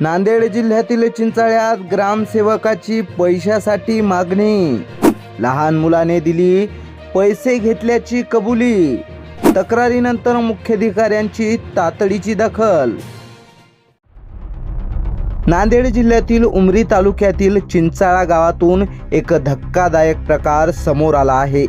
नांदेड जिल्ह्यातील चिंचाळ्यात ग्रामसेवकाची पैशासाठी मागणी. लहान मुलाने दिली पैसे घेतल्याची कबुली. तक्रारीनंतर मुख्याधिकाऱ्यांची तातडीची दखल. नांदेड जिल्ह्यातील उमरी तालुक्यातील चिंचाळा गावातून एक धक्कादायक प्रकार समोर आला आहे.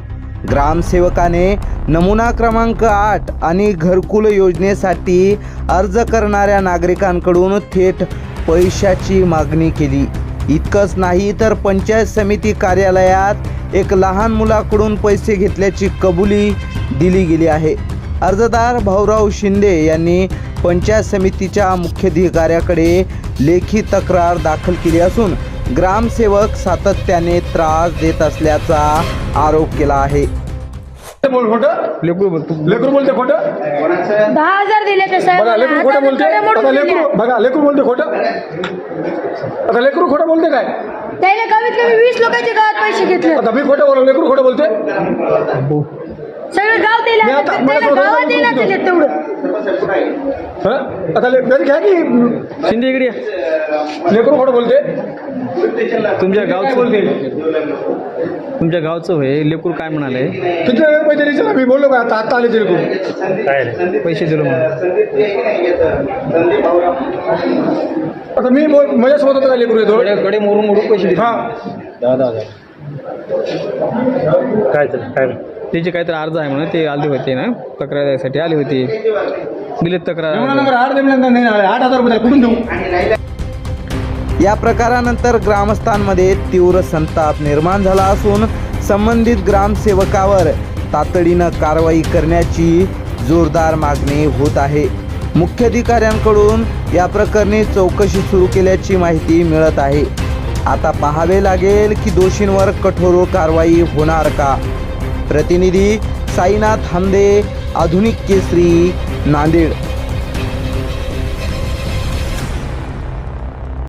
ग्रामसेवकाने नमुना क्रमांक आठ आणि घरकुल योजनेसाठी अर्ज करणाऱ्या नागरिकांकडून थेट पैशाची मागणी केली. इतकंच नाही तर पंचायत समिती कार्यालयात एक लहान मुलाकडून पैसे घेतल्याची कबुली दिली गेली आहे. अर्जदार भाऊराव शिंदे यांनी पंचायत समितीच्या मुख्याधिकाऱ्याकडे लेखी तक्रार दाखल केली असून ग्रामसेवक सातत्याने त्रास देत असल्याचा आरोप केला आहे. बोल खोटं? लेकरू बोलतो लेकरू बोलते खोटं? दहा हजार दिले ते साहेब. बघा लेकरू खोटं बोलते. आता लेकरू बघा लेकरू बोलते खोटं. आता लेकरू खोटं बोलते काय? त्याने कमीत कमी वीस लोकांच्या गावात पैसे घेतले. आता मी खोटं बोललो लेकरू खोटं बोलते? मी दिले आता- मला त्याला थोडं गावात दिला सांगतो. दिले तेवढं हं? आता ले- घरी घ्या की. शिंदे इकडे या. लेकरू खोटं बोलते. तुमच्या काय गावचं बोलते? तुमच्या गावचं होय. लेकरू काय म्हणाले? किती वेळ पैसे ना मी बोललो का? आता आता आले ते लेकरू. पैसे दिलो म्हणून. आता मी बोल माझ्यासोबत होतं का लेकरू येतो कडे मोरून मोरून पैसे दिले. हा. दहा दहा हजार. काय काय? त्याचे काहीतरी अर्ज आहे म्हणून ते आले होते ना तक्रार द्यायसाठी आले होते. दिलेत तक्रार आठ हजार रुपये कुठून देऊ? या प्रकारानंतर ग्रामस्थांमध्ये तीव्र संताप निर्माण झाला असून संबंधित ग्रामसेवकावर तातडीनं कारवाई करण्याची जोरदार मागणी होत आहे. मुख्याधिकाऱ्यांकडून या प्रकरणी चौकशी सुरू केल्याची माहिती मिळत आहे. आता पाहावे लागेल की दोषींवर कठोर कारवाई होणार का? प्रतिनिधी साईनाथ हमदे आधुनिक केसरी नांदेड.